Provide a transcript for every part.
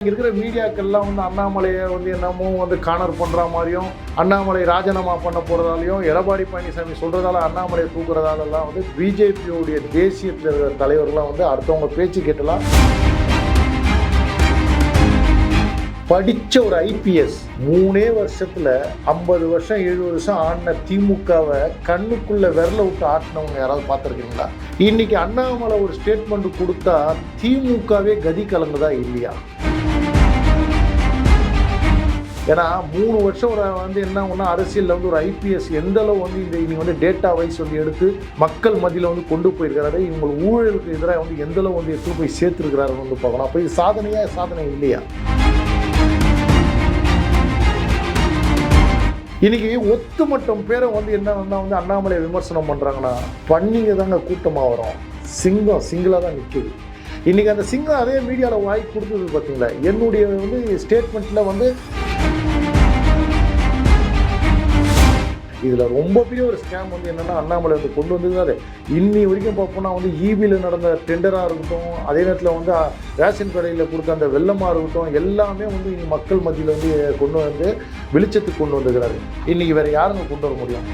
இருக்கிற மீடியாக்கள்லாம் வந்து அண்ணாமலையை வந்து என்னமோ வந்து காணர் பண்ணுற மாதிரியும் அண்ணாமலை ராஜினாமா பண்ண போகிறதாலையும் எடப்பாடி பழனிசாமி சொல்கிறதால அண்ணாமலையை தூக்குறதாலெல்லாம் வந்து பிஜேபியோடைய தேசியத்தில் இருக்கிற தலைவர்கள்லாம் வந்து அடுத்தவங்க பேச்சு கேட்டலாம். படித்த ஒரு ஐபிஎஸ் மூணே வருஷத்தில் ஐம்பது வருஷம் எழுபது வருஷம் ஆடின திமுகவை கண்ணுக்குள்ளே விரல விட்டு ஆட்டினவங்க யாராவது பார்த்துருக்கீங்களா? இன்னைக்கு அண்ணாமலை ஒரு ஸ்டேட்மெண்ட் கொடுத்தா திமுகவே கதி கலந்ததா இல்லையா? ஏன்னா மூணு வருஷம் ஒரு வந்து என்ன ஒன்றா அரசியலில் வந்து ஒரு ஐபிஎஸ் எந்த அளவு வந்து இந்த இனி வந்து டேட்டா வைஸ் வந்து எடுத்து மக்கள் மத்தியில் வந்து கொண்டு போயிருக்கிறாரு இவங்க ஊழலுக்கு எதிராக வந்து எந்த அளவு வந்து எடுத்து போய் சேர்த்துருக்கிறாருன்னு வந்து பார்க்கலாம் அப்போ இது சாதனையா சாதனை இல்லையா? இன்னைக்கு ஒத்து மட்டும் பேரை வந்து என்ன வந்து அண்ணாமலையை விமர்சனம் பண்ணுறாங்கன்னா பண்ணிங்க தாங்க கூட்டமாக வரும். சிங்கம் சிங்கிளாக தான் நிற்குது இன்றைக்கி அந்த சிங்கம் அதே மீடியாவில் வாய் கொடுத்தது பார்த்தீங்களா என்னுடைய வந்து ஸ்டேட்மெண்ட்டில் வந்து இதில் ரொம்ப பெரிய ஒரு ஸ்கேம் வந்து என்னென்னா அண்ணாமலை வந்து கொண்டு வந்திருக்காரு. இன்னி வரைக்கும் பார்ப்போம்னா வந்து ஈபியில் நடந்த டெண்டராக இருக்கட்டும் அதே நேரத்தில் வந்து ரேஷன் கடையில் கொடுத்த அந்த வெள்ளமாக இருக்கட்டும் எல்லாமே வந்து இனி மக்கள் மத்தியில் வந்து கொண்டு வந்து வெளிச்சத்துக்கு கொண்டு வந்திருக்கிறாரு. இன்னைக்கு வேறு யாருங்க கொண்டு வர முடியும்?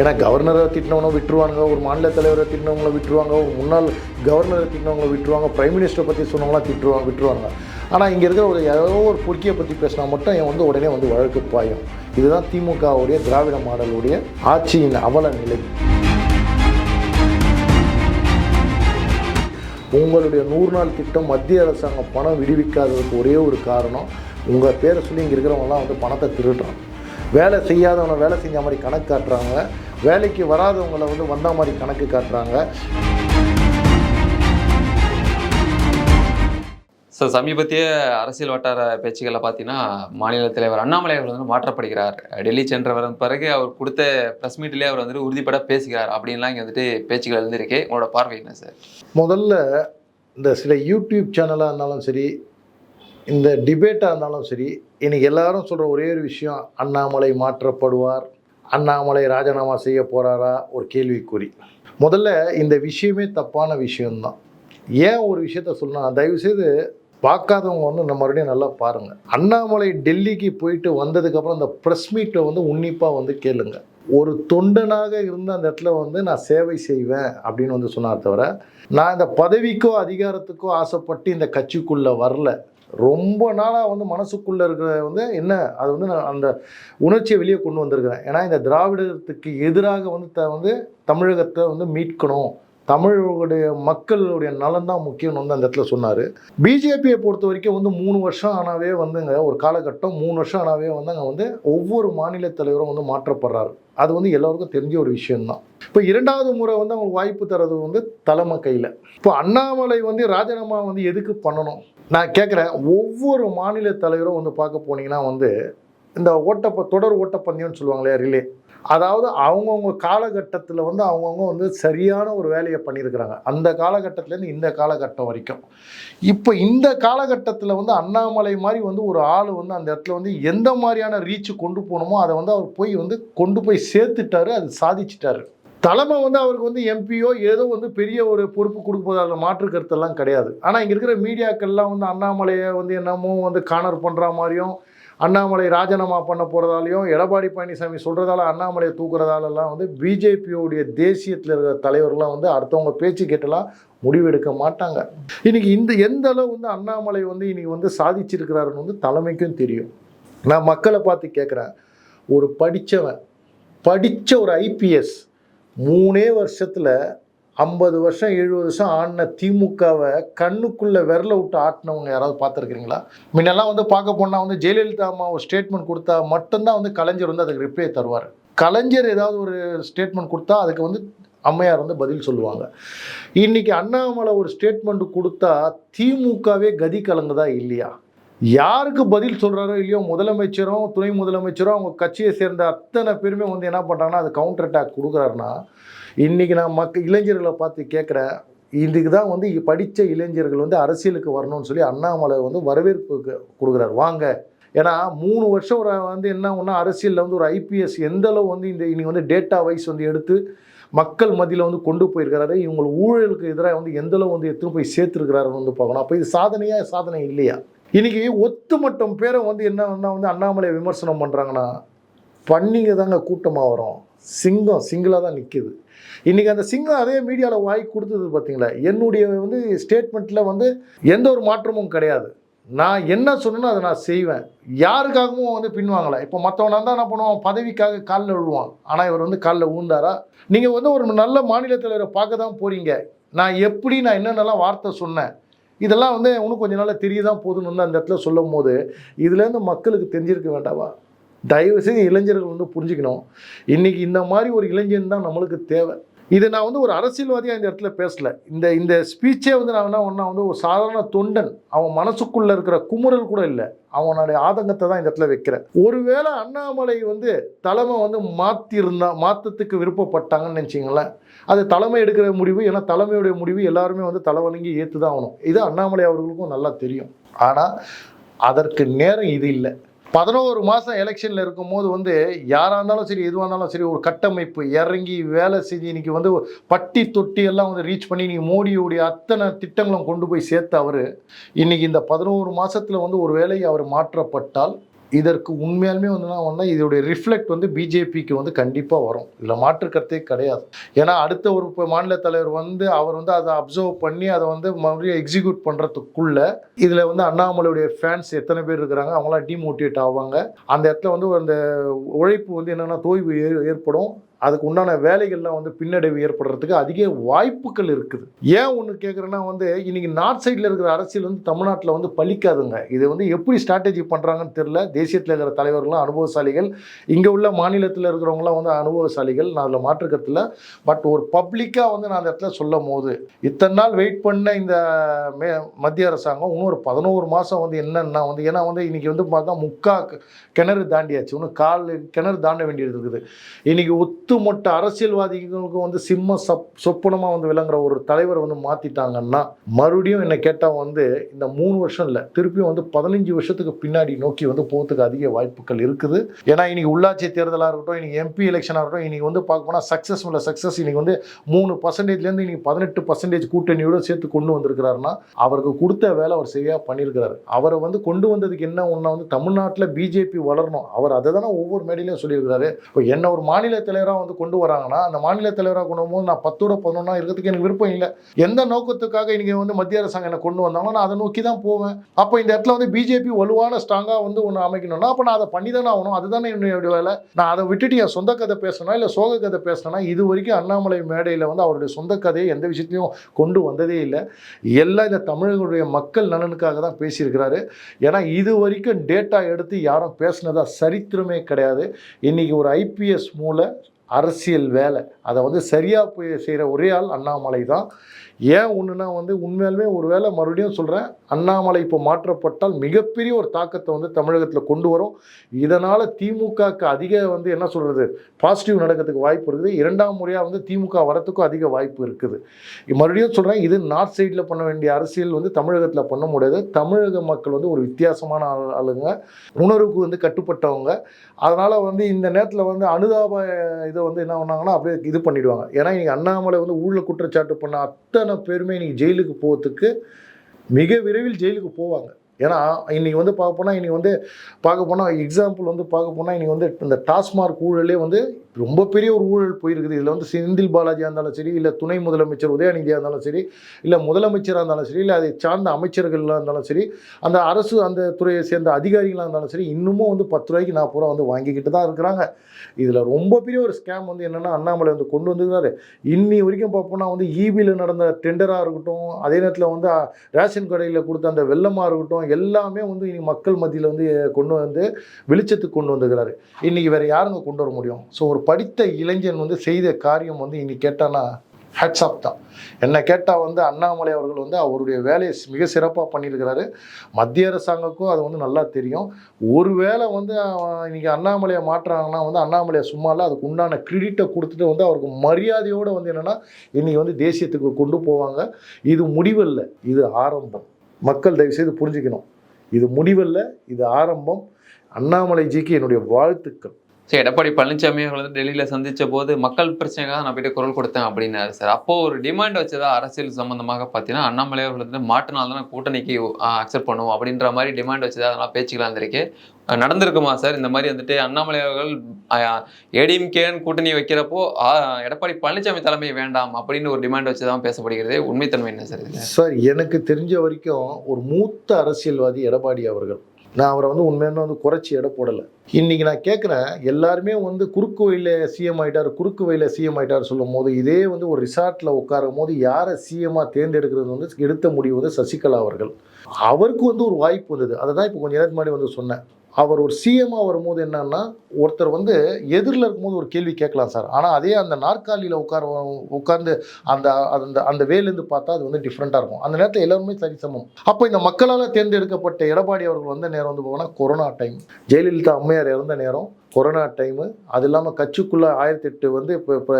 ஏன்னா கவர்னரை திட்டினவனை விட்டுருவாங்க ஒரு மாநில தலைவரை திட்டினவங்கள விட்டுருவாங்க ஒரு முன்னாள் கவர்னரை திட்டினவங்கள விட்டுருவாங்க பிரைம் மினிஸ்டரை பற்றி சொன்னவங்களாம் திட்டுருவாங்க விட்டுருவாங்க ஆனால் இங்கே இருக்கிற ஒரு ஏதோ ஒரு பொறுக்கியை பற்றி பேசினா மட்டும் என் வந்து உடனே வந்து வழக்கு பாயும். இதுதான் திமுகவுடைய திராவிட மாடலுடைய ஆட்சியின் அவல நிலை. உங்களுடைய நூறு நாள் திட்டம் மத்திய அரசாங்கம் பணம் விடுவிக்காததுக்கு ஒரே ஒரு காரணம் உங்கள் பேரை சொல்லி இங்கே இருக்கிறவங்களாம் வந்து பணத்தை திருடுறான். வேலை செய்யாதவங்க வேலை செஞ்ச மாதிரி கணக்கு காட்டுறாங்க. வேலைக்கு வராதவங்களை வந்து வந்த மாதிரி கணக்கு காட்டுறாங்க. ஸோ சமீபத்திய அரசியல் வட்டார பேச்சுக்களை பார்த்தீங்கன்னா மாநில தலைவர் அண்ணாமலை அவர் வந்து மாற்றப்படுகிறார். டெல்லி சென்றவர் பிறகு அவர் கொடுத்த ப்ரெஸ் மீட்லேயே அவர் வந்துட்டு உறுதிப்பட பேசுகிறார் அப்படின்லாம் இங்கே வந்துட்டு பேச்சுகள் எழுந்திருக்கு. உங்களோட பார்வை என்ன சார் முதல்ல இந்த சில யூடியூப் சேனலாக இருந்தாலும் சரி இந்த டிபேட்டாக இருந்தாலும் சரி இன்னைக்கு எல்லாரும் சொல்கிற ஒரே ஒரு விஷயம் அண்ணாமலை மாற்றப்படுவார் அண்ணாமலை ராஜினாமா செய்ய போகிறாரா ஒரு கேள்விக்குறி. முதல்ல இந்த விஷயமே தப்பான விஷயம்தான். ஏன் ஒரு விஷயத்த சொல்லணும் தயவுசெய்து பார்க்காதவங்க வந்து நம்ம மறுபடியும் நல்லா பாருங்கள் அண்ணாமலை டெல்லிக்கு போயிட்டு வந்ததுக்கப்புறம் அந்த ப்ரெஸ் மீட்டை வந்து உன்னிப்பாக வந்து கேளுங்க. ஒரு தொண்டனாக இருந்த அந்த இடத்துல வந்து நான் சேவை செய்வேன் அப்படின்னு வந்து சொன்னார் தவிர நான் இந்த பதவிக்கோ அதிகாரத்துக்கோ ஆசைப்பட்டு இந்த கட்சிக்குள்ளே வரல. ரொம்ப நாளாக வந்து மனசுக்குள்ளே இருக்கிற வந்து என்ன அது வந்து நான் அந்த உணர்ச்சியை வெளியே கொண்டு வந்திருக்கிறேன். ஏன்னா இந்த திராவிடத்துக்கு எதிராக வந்து த வந்து தமிழகத்தை வந்து மீட்கணும். தமிழுடைய மக்களுடைய நலன் தான் முக்கியம்னு வந்து அந்த இடத்துல சொன்னார். பிஜேபியை பொறுத்த வரைக்கும் வந்து மூணு வருஷம் ஆனாவே வந்துங்க ஒரு காலகட்டம் மூணு வருஷம் ஆனாவே வந்து அங்கே வந்து ஒவ்வொரு மாநில தலைவரும் வந்து மாற்றப்படுறாரு. அது வந்து எல்லாருக்கும் தெரிஞ்ச ஒரு விஷயம்தான். இப்போ இரண்டாவது முறை வந்து அவங்களுக்கு வாய்ப்பு தரது வந்து தலைமை கையில். இப்போ அண்ணாமலை வந்து ராஜினாமா வந்து எதுக்கு பண்ணணும்? நான் கேட்குறேன் ஒவ்வொரு மாநில தலைவரும் வந்து பார்க்க போனீங்கன்னா வந்து இந்த ஓட்டப்ப தொடர் ஓட்டப்பந்தயம்னு சொல்லுவாங்களே ரிலே. அதாவது அவங்கவுங்க காலகட்டத்தில் வந்து அவங்கவுங்க வந்து சரியான ஒரு வேலையை பண்ணியிருக்கிறாங்க அந்த காலகட்டத்துலேருந்து இந்த காலகட்டம் வரைக்கும். இப்போ இந்த காலகட்டத்தில் வந்து அண்ணாமலை மாதிரி வந்து ஒரு ஆள் வந்து அந்த இடத்துல வந்து எந்த மாதிரியான ரீச் கொண்டு போகணுமோ அதை வந்து அவர் போய் வந்து கொண்டு போய் சேர்த்துட்டாரு அது சாதிச்சிட்டாரு. தலைமை வந்து அவருக்கு வந்து எம்பியோ ஏதோ வந்து பெரிய ஒரு பொறுப்பு கொடுப்பதா அதில் மாற்று கருத்தெல்லாம் கிடையாது. ஆனால் இங்கே இருக்கிற மீடியாக்கள்லாம் வந்து அண்ணாமலையை வந்து என்னமோ வந்து காணர் பண்ணுற மாதிரியும் அண்ணாமலை ராஜினாமா பண்ண போகிறதாலையும் எடப்பாடி பழனிசாமி சொல்கிறதால அண்ணாமலையை தூக்குறதாலெல்லாம் வந்து பிஜேபியோடைய தேசியத்தில் இருக்கிற தலைவர்கள்லாம் வந்து அடுத்தவங்க பேச்சு கேட்டலாம் முடிவெடுக்க மாட்டாங்க. இன்றைக்கி இந்த எந்த அளவு வந்து அண்ணாமலை வந்து இன்றைக்கி வந்து சாதிச்சிருக்கிறாருன்னு வந்து தலைமைக்கும் தெரியும். நான் மக்களை பார்த்து கேட்குறேன் ஒரு படித்தவன் படித்த ஒரு ஐபிஎஸ் மூணே வருஷத்தில் ஐம்பது வருஷம் எழுபது வருஷம் ஆடின திமுகவை கண்ணுக்குள்ளே விரல விட்டு ஆட்டினவங்க யாராவது பார்த்துருக்கிறீங்களா? முன்னெல்லாம் வந்து பார்க்க போனால் வந்து ஜெயலலிதா அம்மா ஒரு ஸ்டேட்மெண்ட் கொடுத்தா மட்டும்தான் வந்து கலைஞர் வந்து அதுக்கு ரிப்ளை தருவார். கலைஞர் ஏதாவது ஒரு ஸ்டேட்மெண்ட் கொடுத்தா அதுக்கு வந்து அம்மையார் வந்து பதில் சொல்லுவாங்க. இன்னைக்கு அண்ணாமலை ஒரு ஸ்டேட்மெண்ட் கொடுத்தா திமுகவே கதி கலங்குதா இல்லையா? யாருக்கு பதில் சொல்கிறாரோ இல்லையோ முதலமைச்சரும் துணை முதலமைச்சரும் அவங்க கட்சியை சேர்ந்த அத்தனை பேருமே வந்து என்ன பண்ணுறாங்கன்னா அது கவுண்டர் அட்டாக் கொடுக்குறாருன்னா இன்றைக்கி நான் மக்க இளைஞர்களை பார்த்து கேட்குறேன் இதுக்கு தான் வந்து படித்த இளைஞர்கள் வந்து அரசியலுக்கு வரணும்னு சொல்லி அண்ணாமலை வந்து வரவேற்பு கொடுக்குறாரு. வாங்க. ஏன்னா மூணு வருஷம் ஒரு வந்து என்ன ஒன்றா அரசியலில் வந்து ஒரு ஐபிஎஸ் எந்தளவு வந்து இந்த இனி வந்து டேட்டா வைஸ் வந்து எடுத்து மக்கள் மத்தியில் வந்து கொண்டு போயிருக்கிறாரு இவங்க ஊழலுக்கு எதிராக வந்து எந்தளவு வந்து எடுத்துன்னு போய் சேர்த்துருக்கிறாருன்னு வந்து பார்க்கணும். அப்போ இது சாதனையா சாதனை இல்லையா? இன்னைக்கு ஒத்துமட்டம் பேரை வந்து என்னன்னா வந்து அண்ணாமலை விமர்சனம் பண்ணுறாங்கன்னா பண்ணிங்க தாங்க கூட்டமாக வரும். சிங்கம் சிங்கிளாக தான் நிற்கிது இன்றைக்கி அந்த சிங்கம் அதே மீடியாவில் வாய் கொடுத்தது பார்த்தீங்களா என்னுடைய வந்து ஸ்டேட்மெண்ட்டில் வந்து எந்த ஒரு மாற்றமும் கிடையாது. நான் என்ன சொன்னேனோ அதை நான் செய்வேன். யாருக்காகவும் வந்து பின்வாங்கலை. இப்போ மற்றவனா தான் என்ன பண்ணுவான்? பதவிக்காக காலில் விழுவான். ஆனால் இவர் வந்து காலில் ஊந்தாரா? நீங்கள் வந்து ஒரு நல்ல மாநில தலைவரை பார்க்க தான் போகிறீங்க நான் எப்படி நான் என்னென்னலாம் வார்த்தை சொன்னேன்? இதெல்லாம் வந்து இன்னும் கொஞ்ச நாள் தெரிய தான் போதுன்னு அந்த இடத்துல சொல்லும் போது இதுலேருந்து மக்களுக்கு தெரிஞ்சிருக்க வேண்டாவா தயவு செய்து இளைஞர்கள் வந்து புரிஞ்சுக்கணும். இன்றைக்கி இந்த மாதிரி ஒரு இளைஞன் தான் நம்மளுக்கு தேவை. இது நான் வந்து ஒரு அரசியல்வாதியாக இந்த இடத்துல பேசலை. இந்த இந்த ஸ்பீச்சே வந்து நான் என்ன ஒன்றா வந்து ஒரு சாதாரண தொண்டன் அவன் மனசுக்குள்ளே இருக்கிற குமுறல் கூட இல்லை. அவனுடைய ஆதங்கத்தை தான் இந்த இடத்துல வைக்கிறேன். ஒருவேளை அண்ணாமலை வந்து தலைமை வந்து மாற்றிருந்தா மாற்றத்துக்கு விருப்பப்பட்டாங்கன்னு நினச்சிங்களேன். அது தலைமை எடுக்கிற முடிவு ஏன்னா தலைமையுடைய முடிவு எல்லாருமே வந்து தலைவணங்கி ஏற்று தான் ஆகணும். இது அண்ணாமலை அவர்களுக்கும் நல்லா தெரியும். ஆனால் அதற்கு நேரம் இது இல்லை. பதினோரு மாதம் எலெக்ஷனில் இருக்கும்போது வந்து யாராக இருந்தாலும் சரி எதுவாக இருந்தாலும் சரி ஒரு கட்டமைப்பு இறங்கி வேலை செஞ்சு இன்னைக்கு வந்து பட்டி தொட்டி எல்லாம் வந்து ரீச் பண்ணி நீங்கள் மோடியுடைய அத்தனை திட்டங்களும் கொண்டு போய் சேர்த்து அவர் இன்னைக்கு இந்த பதினோரு மாதத்தில் வந்து ஒரு வேலை அவர் மாற்றப்பட்டால் இதற்கு உண்மையாலுமே வந்து என்ன ஒன்றா இதோடைய ரிஃப்ளெக்ட் வந்து பிஜேபிக்கு வந்து கண்டிப்பாக வரும். இதில் மாற்று கருத்தே கிடையாது. ஏன்னா அடுத்த ஒரு இப்போ மாநில தலைவர் வந்து அவர் வந்து அதை அப்சர்வ் பண்ணி அதை வந்து மறுபடியும் எக்ஸிக்யூட் பண்ணுறதுக்குள்ள இதில் வந்து அண்ணாமலையுடைய ஃபேன்ஸ் எத்தனை பேர் இருக்கிறாங்க அவங்களாம் டிமோட்டிவேட் ஆவாங்க. அந்த இடத்துல வந்து அந்த உழைப்பு வந்து என்னென்னா தோய்வு ஏற்படும். அதுக்கு உண்டான வேலைகள்லாம் வந்து பின்னடைவு ஏற்படுறதுக்கு அதிக வாய்ப்புகள் இருக்குது. ஏன் ஒன்று கேட்குறேன்னா வந்து இன்றைக்கி நார்த் சைடில் இருக்கிற அரசியல் வந்து தமிழ்நாட்டில் வந்து பலிக்காதுங்க இது வந்து எப்படி ஸ்ட்ராட்டஜி பண்ணுறாங்கன்னு தெரில தேசியத்தில் இருக்கிற தலைவர்களும் அனுபவசாலிகள் இங்கே உள்ள மாநிலத்தில் இருக்கிறவங்களாம் வந்து அனுபவசாலிகள் நான் அதில் மாற்றுக்கிறதுல பட் ஒரு பப்ளிக்காக வந்து நான் அந்த இடத்துல சொல்லும் போது இத்தனை நாள் வெயிட் பண்ண இந்த மே மத்திய அரசாங்கம் இன்னும் ஒரு பதினோரு மாதம் வந்து என்னென்னா வந்து ஏன்னா வந்து இன்றைக்கி வந்து பார்த்தா முக்கா கிணறு தாண்டியாச்சு. இன்னும் கால் கிணறு தாண்ட வேண்டியது இருக்குது. இன்றைக்கி ஒத்துமொட்ட அரசியல்வாதிகளுக்கும் வந்து சிம்ம சப் சொப்பனமாக வந்து விளங்குற ஒரு தலைவர் வந்து மாற்றிட்டாங்கன்னா மறுபடியும் என்னை கேட்டால் வந்து இந்த மூணு வருஷம் இல்லை திருப்பியும் வந்து பதினஞ்சு வருஷத்துக்கு பின்னாடி நோக்கி வந்து போகிறதுக்கு அதிக வாய்ப்புகள் இருக்குது. ஏன்னா இன்னைக்கு உள்ளாட்சி தேர்தலாக இருக்கட்டும் இன்னைக்கு எம்பி எலெக்ஷனாக இருக்கட்டும் இன்னைக்கு வந்து பார்க்க போனால் சக்ஸஸ் உள்ள சக்ஸஸ் இன்னைக்கு வந்து மூணு பர்சன்டேஜ்லேருந்து இன்னைக்கு பதினெட்டு பர்சன்டேஜ் கூட்டணியோட சேர்த்து கொண்டு வந்திருக்கிறாருன்னா அவருக்கு கொடுத்த வேலை அவர் சரியாக பண்ணியிருக்கிறாரு. அவரை வந்து கொண்டு வந்ததுக்கு என்ன ஒன்றா வந்து தமிழ்நாட்டில் பிஜேபி வளரணும். அவர் அதை தானே ஒவ்வொரு மேடையிலையும் சொல்லியிருக்கிறாரு. இப்போ என்ன ஒரு மாநில தலைவராக வந்து கொண்டு வராங்கன்னா அந்த மாநில தலைவராக கொண்டு வரும்போது நான் பத்தோட பதினொன்னா இருக்கிறதுக்கு எனக்கு விருப்பம் இல்லை. எந்த நோக்கத்துக்காக இன்றைக்கி வந்து மத்திய அரசாங்கம் என்னை கொண்டு வந்தாங்களோ நான் அதை நோக்கி தான் போவேன். அப்போ இந்த இடத்துல வந்து பிஜேபி வலுவான ஸ்ட்ராங்காக வந்து ஒன்று அமைக்கணும்னா அப்போ நான் அதை பண்ணி தானே ஆகணும். அதுதானே என்னுடைய வேலை. நான் அதை விட்டுட்டு என் சொந்த கதை பேசணும் இல்லை சோக கதை பேசணும்னா இது வரைக்கும் அண்ணாமலை மேடையில் வந்து அவருடைய சொந்த கதையை எந்த விஷயத்தையும் கொண்டு வந்ததே இல்லை. எல்லாம் இந்த தமிழர்களுடைய மக்கள் நலனுக்காக தான் பேசியிருக்கிறாரு. ஏன்னா இது வரைக்கும் டேட்டா எடுத்து யாரும் பேசினதா சரித்திரமே கிடையாது. இன்னைக்கு ஒரு ஐபிஎஸ் மூலம் அரசியல் வேலை. அதை வந்து சரியாக போய் செய்கிற ஒரே ஆள் அண்ணாமலை தான். ஏன் ஒன்றுனா வந்து உண்மையாலுமே ஒரு வேளை மறுபடியும் சொல்கிறேன் அண்ணாமலை இப்போ மாற்றப்பட்டால் மிகப்பெரிய ஒரு தாக்கத்தை வந்து தமிழகத்தில் கொண்டு வரும். இதனால் திமுகக்கு அதிக வந்து என்ன சொல்கிறது பாசிட்டிவ் நடக்கிறதுக்கு வாய்ப்பு இருக்குது. இரண்டாம் முறையாக வந்து திமுக வரத்துக்கும் அதிக வாய்ப்பு இருக்குது. மறுபடியும் சொல்கிறேன் இது நார்த் சைடில் பண்ண வேண்டிய அரசியல் வந்து தமிழகத்தில் பண்ண முடியாது. தமிழக மக்கள் வந்து ஒரு வித்தியாசமான ஆளு- ஆளுங்க. உணர்வுக்கு வந்து கட்டுப்பட்டவங்க. அதனால் வந்து இந்த நேரத்தில் வந்து அனுதாப இதை வந்து என்ன பண்ணாங்கன்னா அப்படியே இது இது பண்ணிடுவாங்க. ஏன்னா இன்னைக்கு அண்ணாமலை வந்து ஊழல் குற்றச்சாட்டு பண்ண அத்தனை பேருமே இன்னைக்கு ஜெயிலுக்கு போகிறதுக்கு மிக விரைவில் ஜெயிலுக்கு போவாங்க. ஏன்னா இன்னைக்கு வந்து பார்க்க போனால் இன்னைக்கு வந்து பார்க்க போனால் எக்ஸாம்பிள் வந்து பார்க்க போனால் இன்னைக்கு வந்து இந்த டாஸ்மார்க் ஊழலே வந்து ரொம்ப பெரிய ஒரு ஊழல் போயிருக்குது. இதில் வந்து செந்தில் பாலாஜியாக இருந்தாலும் சரி இல்லை துணை முதலமைச்சர் உதயநிதியாக இருந்தாலும் சரி இல்லை முதலமைச்சராக இருந்தாலும் சரி இல்லை அதை சார்ந்த அமைச்சர்களாக இருந்தாலும் சரி அந்த அரசு அந்த துறையை சேர்ந்த அதிகாரிகளாக இருந்தாலும் சரி இன்னமும் வந்து பத்து ரூபாய்க்கு நாற்பது ரூபா வந்து வாங்கிக்கிட்டு தான் இருக்கிறாங்க. இதில் ரொம்ப பெரிய ஒரு ஸ்கேம் வந்து என்னென்னா அண்ணாமலை வந்து கொண்டு வந்துருக்காரு இன்னி வரைக்கும் பார்ப்போம்னா வந்து ஈபியில் நடந்த டெண்டராக இருக்கட்டும் அதே நேரத்தில் வந்து ரேஷன் கடையில் கொடுத்த அந்த வெள்ளமாக இருக்கட்டும் எல்லாமே வந்து இன்னைக்கு மக்கள் மத்தியில் வந்து கொண்டு வந்து வெளிச்சத்துக்கு கொண்டு வந்துக்கிறாரு இன்னைக்கு வேறு யாருங்க கொண்டு வர முடியும்? ஸோ ஒரு படித்த இளைஞன் வந்து செய்த காரியம் வந்து இன்னைக்கு கேட்டானா ஹேட்ஸ் ஆஃப் தான். என்னை கேட்டால் வந்து அண்ணாமலை அவர்கள் வந்து அவருடைய வேலையை மிக சிறப்பாக பண்ணியிருக்கிறாரு. மத்திய அரசாங்கக்கும் அது வந்து நல்லா தெரியும். ஒருவேளை வந்து இன்றைக்கி இன்னைக்கு அண்ணாமலையை மாற்றுறாங்கன்னா வந்து அண்ணாமலையை சும்மா இல்லை அதுக்கு உண்டான கிரெடிட்டை கொடுத்துட்டு வந்து அவருக்கு மரியாதையோடு வந்து என்னென்னா இன்றைக்கி வந்து தேசியத்துக்கு கொண்டு போவாங்க. இது முடிவல்ல இது ஆரம்பம். மக்கள் தயவுசெய்து புரிஞ்சுக்கணும். இது முடிவல்ல இது ஆரம்பம். அண்ணாமலை ஜிக்கு என்னுடைய வாழ்த்துக்கள். சரி எடப்பாடி பழனிசாமி அவர்கள் வந்து டெல்லியில் சந்தித்த போது மக்கள் பிரச்சனைக்காக நான் போயிட்டு குரல் கொடுத்தேன் அப்படின்னாரு சார். அப்போது ஒரு டிமாண்ட் வச்சதா அரசியல் சம்பந்தமாக பார்த்தீங்கன்னா அண்ணாமலை அவர்கள் வந்து மாட்டினால் தான் கூட்டணிக்கு அக்செப்ட் பண்ணுவோம் அப்படின்ற மாதிரி டிமாண்ட் வச்சதா அதெல்லாம் பேச்சுக்கலாம் இருந்திருக்கு. நடந்திருக்குமா சார் இந்த மாதிரி வந்துட்டு அண்ணாமலை அவர்கள் ஏடிஎம்கேன்னு கூட்டணி வைக்கிறப்போ எடப்பாடி பழனிசாமி தலைமை வேண்டாம் அப்படின்னு ஒரு டிமாண்ட் வச்சுதான் பேசப்படுகிறது. உண்மைத்தன்மை என்ன சார் சார் எனக்கு தெரிஞ்ச வரைக்கும் ஒரு மூத்த அரசியல்வாதி எடப்பாடி அவர்கள். நான் அவரை வந்து உண்மையான வந்து குறைச்சி எடை போடலை. இன்றைக்கி நான் கேட்குறேன் எல்லாருமே வந்து குறுக்கு வழியில் சிஎம் ஆகிட்டார் குறுக்கு வழியில் சிஎம் ஆயிட்டார் சொல்லும் போது இதே வந்து ஒரு ரிசார்ட்டில் உட்காரும் போது யாரை சிஎம்மாக தேர்ந்தெடுக்கிறது வந்து எடுத்த முடிவு வந்து சசிகலா அவர்கள். அவருக்கு வந்து ஒரு வாய்ப்பு வந்தது. அதை தான் இப்போ கொஞ்சம் நேரத்துக்கு முன்னாடி வந்து சொன்னேன். அவர் ஒரு சிஎம்மாக வரும்போது என்னன்னா ஒருத்தர் வந்து எதிரில் இருக்கும்போது ஒரு கேள்வி கேட்கலாம் சார். ஆனால் அதே அந்த நாற்காலியில் உட்கார உட்கார்ந்து அந்த அந்த அந்த வேலேருந்து பார்த்தா அது வந்து டிஃப்ரெண்ட்டாக இருக்கும். அந்த நேரத்தில் எல்லாருமே சரிசமம். அப்போ இந்த மக்களால் தேர்ந்தெடுக்கப்பட்ட எடப்பாடி அவர்கள் வந்த நேரம் வந்து போனால் கொரோனா டைம் ஜெயலலிதா அம்மையார் இறந்த நேரம். கொரோனா டைமு அது இல்லாமல் கட்சிக்குள்ளே ஆயிரத்தி எட்டு வந்து இப்போ இப்போ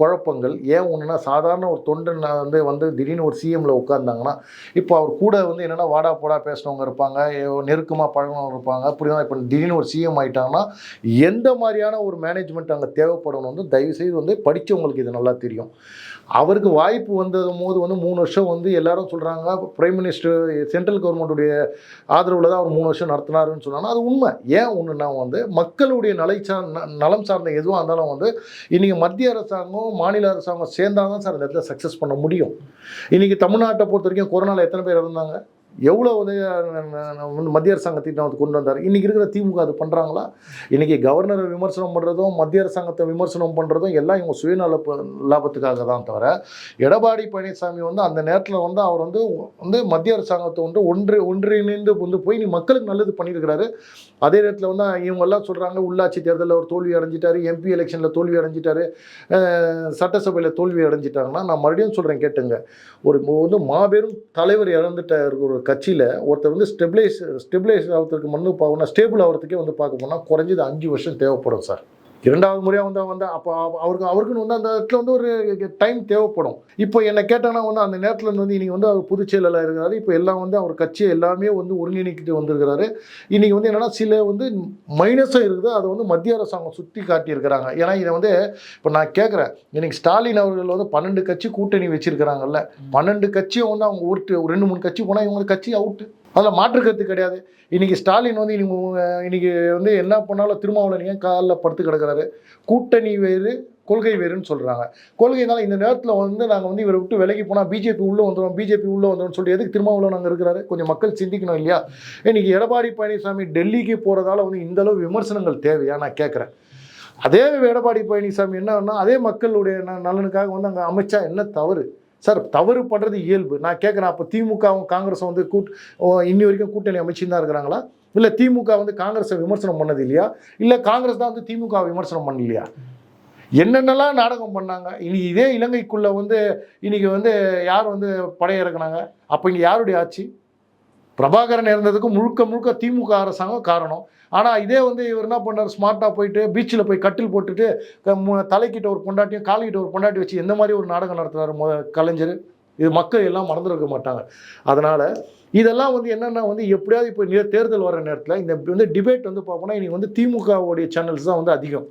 குழப்பங்கள். ஏன் ஒன்றுனா சாதாரண ஒரு தொண்டன் வந்து வந்து திடீர்னு ஒரு சிஎம்ல உட்காந்தாங்கன்னா இப்போ அவர் கூட வந்து என்னென்னா வாடா போடா பேசினவங்க இருப்பாங்க. நெருக்கமாக பழகினவங்க இருப்பாங்க. அப்படி தான் இப்போ திடீர்னு ஒரு சிஎம் ஆயிட்டாங்கன்னா எந்த மாதிரியான ஒரு மேனேஜ்மெண்ட் அங்கே தேவைப்படணும் வந்து தயவுசெய்து வந்து படித்தவங்களுக்கு இது நல்லா தெரியும். அவருக்கு வாய்ப்பு வந்தது போது வந்து மூணு வருஷம் வந்து எல்லாரும் சொல்கிறாங்க பிரைம் மினிஸ்டர் சென்ட்ரல் கவர்மெண்ட்டுடைய ஆதரவில் தான் அவர் மூணு வருஷம் நடத்தினாருன்னு சொன்னாங்க. அது உண்மை. ஏன் ஒன்றுனா வந்து மக்களுடைய நலை சார் ந- நலம் சார்ந்த எதுவாக இருந்தாலும் வந்து இன்றைக்கி மத்திய அரசாங்கம் மாநில அரசாங்கம் சேர்ந்தால் தான் சார் அந்த இடத்துல சக்ஸஸ் பண்ண முடியும். இன்றைக்கி தமிழ்நாட்டை பொறுத்த வரைக்கும் கொரோனாவில் எத்தனை பேர் இருந்தாங்க எவ்வளோ வந்து வந்து மத்திய அரசாங்கத்திட்ட திட்டம் வந்து கொண்டு வந்தார்? இன்றைக்கி இருக்கிற திமுக அது பண்ணுறாங்களா இன்றைக்கி கவர்னரை விமர்சனம் பண்ணுறதும் மத்திய அரசாங்கத்தை விமர்சனம் பண்ணுறதும் எல்லாம் இவங்க சுயநல லாபத்துக்காக தான் தவிர எடப்பாடி பழனிசாமி வந்து அந்த நேரத்தில் வந்து அவர் வந்து வந்து மத்திய அரசாங்கத்தை வந்து ஒன்று ஒன்றிணைந்து வந்து போய் நீ மக்களுக்கு நல்லது பண்ணியிருக்கிறாரு. அதே நேரத்தில் வந்து இவங்கெல்லாம் சொல்கிறாங்க உள்ளாட்சி தேர்தலில் அவர் தோல்வி அடைஞ்சிட்டாரு எம்பி எலெக்ஷனில் தோல்வி அடைஞ்சிட்டாரு சட்டசபையில் தோல்வி அடைஞ்சிட்டாங்கன்னா நான் மறுபடியும் சொல்கிறேன் கேட்டுங்க. ஒரு வந்து மாபெரும் தலைவர் இறந்துட்ட ஒரு கட்சியில் ஒருத்தர் வந்து ஸ்டெபிளைஸ் ஸ்டெபிளைஸ் ஆகிறதுக்கு மண்ணு பார்க்கணும் ஸ்டேபிள் ஆகிறதுக்கே வந்து பார்க்க போனால் குறைஞ்சது அஞ்சு வருஷம் தேவைப்படும் சார். இரண்டாவது முறையாக வந்து வந்து அப்போ அவருக்கு அவருக்குன்னு வந்து அந்த இடத்துல வந்து ஒரு டைம் தேவைப்படும். இப்போ என்னை கேட்டாங்கன்னா வந்து அந்த நேரத்தில் வந்து இன்னைக்கு வந்து அவர் பொதுச் செயலாளர் இருக்கிறாரு. இப்போ எல்லாம் வந்து அவர் கட்சியை எல்லாமே வந்து ஒருங்கிணைக்கிட்டு வந்திருக்கிறாரு. இன்னைக்கு வந்து என்னன்னா சில வந்து மைனஸும் இருக்குது. அதை வந்து மத்திய அரசாங்கம் சுற்றி காட்டியிருக்கிறாங்க. ஏன்னா இதை வந்து இப்போ நான் கேட்குறேன். இன்னைக்கு ஸ்டாலின் அவர்கள் வந்து பன்னெண்டு கட்சி கூட்டணி வச்சிருக்கிறாங்கல்ல. பன்னெண்டு கட்சியும் வந்து அவங்க ஒரு ரெண்டு மூணு கட்சி போனால் இவங்க கட்சி அவுட்டு அதில் மாற்றுக்கருத்து கிடையாது. இன்றைக்கி ஸ்டாலின் வந்து இன்னைக்கு உ- இன்னைக்கு வந்து என்ன பண்ணாலும் திருமாவளவன் ஏன் காலில் படுத்து கிடக்கிறாரு. கூட்டணி வேறு கொள்கை வேறுன்னு சொல்கிறாங்க கொள்கைனால இந்த நேரத்தில் வந்து நாங்கள் வந்து இவரை விட்டு விலகி போனால் பிஜேபி உள்ளே வந்துடும் பிஜேபி உள்ளே வந்துடும் சொல்லி எதுக்கு திருமாவளவன் அங்கே இருக்கிறாரு? கொஞ்சம் மக்கள் சிந்திக்கணும் இல்லையா? இன்றைக்கி எடப்பாடி பழனிசாமி டெல்லிக்கு போகிறதால வந்து இந்தளவு விமர்சனங்கள் தேவையா? நான் கேட்குறேன் அதே எடப்பாடி பழனிசாமி என்னன்னா அதே மக்களுடைய ந- நலனுக்காக வந்து அங்கே அமைச்சா என்ன தவறு? சார் தவறு பண்ணுறது இயல்பு. நான் கேட்குறேன் அப்போ திமுகவும் காங்கிரஸும் வந்து கூட் இன்னி வரைக்கும் கூட்டணி அமைச்சுன்னு தான் இருக்கிறாங்களா? இல்லை திமுக வந்து காங்கிரஸை விமர்சனம் பண்ணது இல்லையா? இல்லை காங்கிரஸ் தான் வந்து திமுக விமர்சனம் பண்ணலையா? என்னென்னலாம் நாடகம் பண்ணாங்க? இன்னைக்கு இதே இலங்கைக்குள்ளே வந்து இன்றைக்கி வந்து யார் வந்து படையிறக்குனாங்க அப்போ இங்கே யாருடைய ஆட்சி? பிரபாகரன் இறந்ததுக்கு முழுக்க முழுக்க திமுக அரசாங்கம் காரணம். ஆனால் இதே வந்து இவர் என்ன பண்ணார்? ஸ்மார்ட்டாக போயிட்டு பீச்சில் போய் கட்டில் போட்டுட்டு தலைக்கிட்ட ஒரு பொண்டாட்டியும் காலிக்கிட்ட ஒரு பொண்டாட்டி வச்சு எந்த மாதிரி ஒரு நாடகம் நடத்துகிறார் மொ கலைஞர்? இது மக்கள் எல்லாம் மறந்துருக்க மாட்டாங்க. அதனால் இதெல்லாம் வந்து என்னென்னா வந்து எப்படியாவது இப்போ தேர்தல் வர நேரத்தில் இந்த வந்து டிபேட் வந்து பார்ப்போம்னா இன்றைக்கி வந்து திமுகவுடைய சேனல்ஸ் தான் வந்து அதிகம்.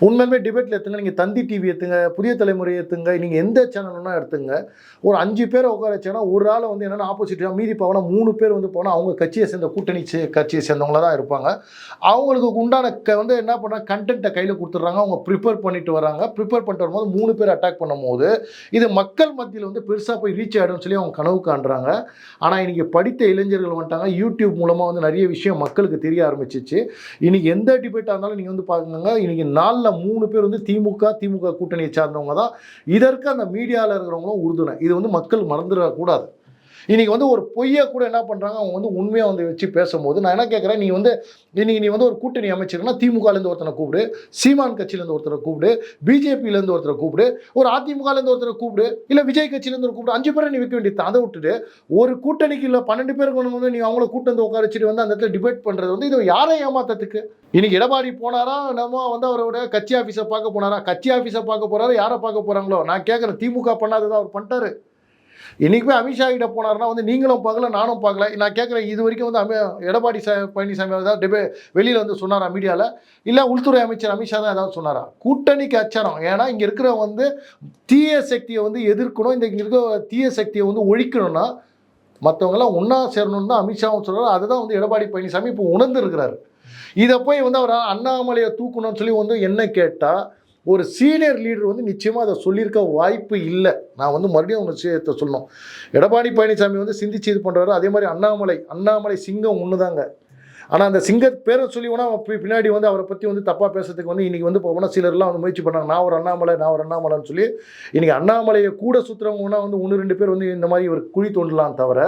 உண்மையுமே டிபேட்டில் எடுத்துங்க நீங்கள் தந்தி டிவி எடுத்துங்க புதிய தலைமுறை எடுத்துங்க நீங்கள் எந்த சேனல்னா எடுத்துங்க. ஒரு அஞ்சு பேரை உட்கார வச்சேன்னா ஒரு ஆளை வந்து என்னென்னா ஆப்போசிட் மீதி போனால் மூணு பேர் வந்து போனால் அவங்க கட்சியை சேர்ந்த கூட்டணி சே- கட்சியை சேர்ந்தவங்கள தான் இருப்பாங்க. அவங்களுக்கு உண்டான க வந்து என்ன பண்ணால் கண்டென்ட்டை கையில் கொடுத்துட்றாங்க. அவங்க ப்ரிப்பேர் பண்ணிட்டு வராங்க. ப்ரிப்பேர் பண்ணிட்டு வரும்போது மூணு பேர் அட்டாக் பண்ணும்போது இது மக்கள் மத்தியில் வந்து பெருசாக போய் ரீச் ஆகிடும்னு சொல்லி அவங்க கனவு காண்றாங்க. ஆனால் இன்றைக்கி படித்த இளைஞர்கள் வந்துட்டாங்க. யூடியூப் மூலமாக வந்து நிறைய விஷயம் மக்களுக்கு தெரிய ஆரம்பிச்சிச்சு. இன்றைக்கி எந்த டிபேட்டாக இருந்தாலும் நீங்கள் வந்து பாருங்க இன்னைக்கு நாலில் மூணு பேர் வந்து திமுக திமுக கூட்டணியை சார்ந்தவங்க தான். இதற்கு அந்த மீடியாவில் இருக்கிறவங்களும் உறுதுணை. இது வந்து மக்கள் மறந்துடக்கூடாது. இன்னைக்கு வந்து ஒரு பொய்யை கூட என்ன பண்ணுறாங்க அவங்க வந்து உண்மையாக வந்து வச்சு பேசும்போது நான் என்ன கேட்குறேன் நீ வந்து இன்னைக்கு நீ வந்து ஒரு கூட்டணி அமைச்சிருக்கனா திமுகலேருந்து ஒருத்தனை கூப்பிடு சீமான் கட்சியிலேருந்து ஒருத்தரை கூப்பிடு பிஜேபியிலேருந்து ஒருத்தரை கூப்பிடு ஒரு அதிமுகலேருந்து ஒருத்தரை கூப்பிடு இல்லை விஜய் கட்சியிலேருந்து ஒரு கூப்பிடு அஞ்சு பேரை நீ வைக்க வேண்டியது அதை விட்டுட்டு ஒரு கூட்டணிக்கு இல்லை பன்னெண்டு பேருக்கு கொண்டு வந்து நீ அவங்கள கூட்டு வந்து உட்கார வச்சுட்டு வந்து அந்த இடத்துல டிபேட் பண்ணுறது வந்து இது யாரை ஏமாத்தத்துக்கு இன்னைக்கு எடப்பாடி போனாரா நம்ம வந்து அவரோட கட்சி ஆஃபீஸை பார்க்க போனாரா? கட்சி ஆஃபீஸை பார்க்க போறாரு யாரை பார்க்க போறாங்களோ? நான் கேட்குறேன் திமுக பண்ணாததான் அவர் பண்ணிட்டாரு. இன்றைக்குமே போய் அமித்ஷா கிட்ட போனார்னா வந்து நீங்களும் பார்க்கல நானும் பார்க்கல. நான் கேட்குறேன் இது வரைக்கும் வந்து அமி எடப்பாடி சா பழனிசாமி ஏதாவது டிபே வெளியில் வந்து சொன்னாரா மீடியாவில் இல்லை உள்துறை அமைச்சர் அமித்ஷா தான் ஏதாவது சொன்னாரா? கூட்டணிக்கு அச்சாரம். ஏன்னா இங்கே இருக்கிற வந்து தீய சக்தியை வந்து எதிர்க்கணும். இந்த இங்கே இருக்கிற தீய சக்தியை வந்து ஒழிக்கணும்னா மற்றவங்களாம் ஒன்றா சேரணும்னு தான் அமித்ஷாவும் சொல்கிறார் அதை தான் வந்து எடப்பாடி பழனிசாமி இப்போ உணர்ந்துருக்கிறாரு. இதை போய் வந்து அவர் அண்ணாமலையை தூக்கணும்னு சொல்லி வந்து என்ன கேட்டால் ஒரு சீனியர் லீடர் வந்து நிச்சயமாக அதை சொல்லியிருக்க வாய்ப்பு இல்லை. நான் வந்து மறுபடியும் அவங்க விஷயத்தை சொல்லணும். எடப்பாடி பழனிசாமி வந்து சிந்திச்சு இது பண்ணுறாரு அதே மாதிரி அண்ணாமலை அண்ணாமலை சிங்கம் ஒன்று தாங்க ஆனால் அந்த சிங்கர் பேரை சொல்லி வேணா அவன் பின்னாடி வந்து அவரை பற்றி வந்து தப்பாக பேசுறதுக்கு வந்து இன்றைக்கி வந்து போனால் சிலர்லாம் வந்து முயற்சி பண்ணாங்க. நான் ஒரு அண்ணாமலை நான் ஒரு அண்ணாமலைன்னு சொல்லி இன்றைக்கி அண்ணாமலையை கூட சுற்றுறவங்கன்னா வந்து ஒன்று ரெண்டு பேர் வந்து இந்த மாதிரி ஒரு குழி தோண்டலாம் தவிர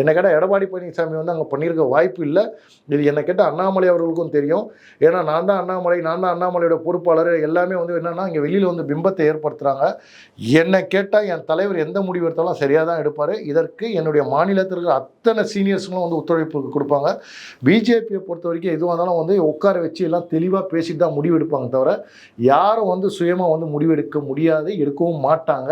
என்னை கேட்டால் எடப்பாடி பழனிசாமி வந்து அங்கே பண்ணியிருக்க வாய்ப்பு இல்லை. இது என்னை கேட்டால் அண்ணாமலை அவர்களுக்கும் தெரியும். ஏன்னா நான் தான் அண்ணாமலை நான் தான் அண்ணாமலையோட பொறுப்பாளர். எல்லாமே வந்து என்னென்னா இங்கே வெளியில் வந்து பிம்பத்தை ஏற்படுத்துகிறாங்க என்னை கேட்டால் என் தலைவர் எந்த முடிவு எடுத்தாலும் சரியாக தான் எடுப்பார். இதற்கு என்னுடைய மாநிலத்தில் இருக்கிற அத்தனை சீனியர்ஸுங்களும் வந்து ஒத்துழைப்பு கொடுப்பாங்க. பிஜேபியை பொறுத்த வரைக்கும் எதுவாக இருந்தாலும் வந்து உட்கார வச்சு எல்லாம் தெளிவாக பேசிட்டு தான் முடிவு எடுப்பாங்க தவிர யாரும் வந்து சுயமாக வந்து முடிவெடுக்க முடியாது எடுக்கவும் மாட்டாங்க.